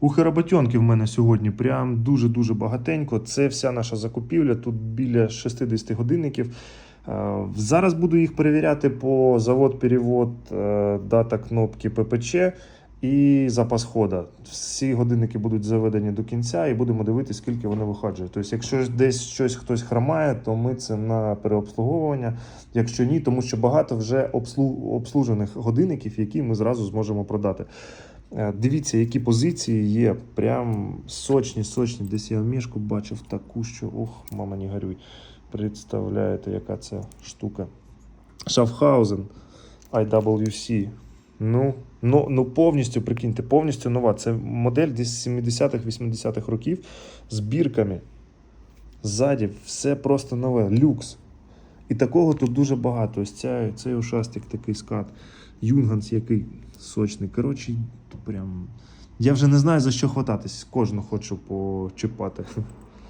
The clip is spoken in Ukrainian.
У Хеработьонки в мене сьогодні прям дуже-дуже багатенько. Це вся наша закупівля. Тут біля 60 годинників. Е, Зараз буду їх перевіряти по завод-перевод, е, дата кнопки ППЧ і запас хода. Всі годинники будуть заведені до кінця і будемо дивитися, скільки вони виходжують. Тобто, якщо десь щось хтось хромає, то ми це на переобслуговування. Якщо ні, тому що багато вже обслу- обслужених годинників, які ми зразу зможемо продати. Е, Дивіться, які позиції є. Прям сочні, сочні. Десь я в мішку бачив таку, що ох, мама, не горюй. Представляєте, яка це штука. Шафхаузен IWC. Ну, ну, ну повністю, прикиньте, повністю нова. Це модель десь 70-х, 80-х років з бірками. Ззаді все просто нове. Люкс. І такого тут дуже багато. Ось ця, цей ушастик такий скат. Юнганс який сочний. Коротше, прям. Я вже не знаю за що хвататись. Кожну хочу почіпати.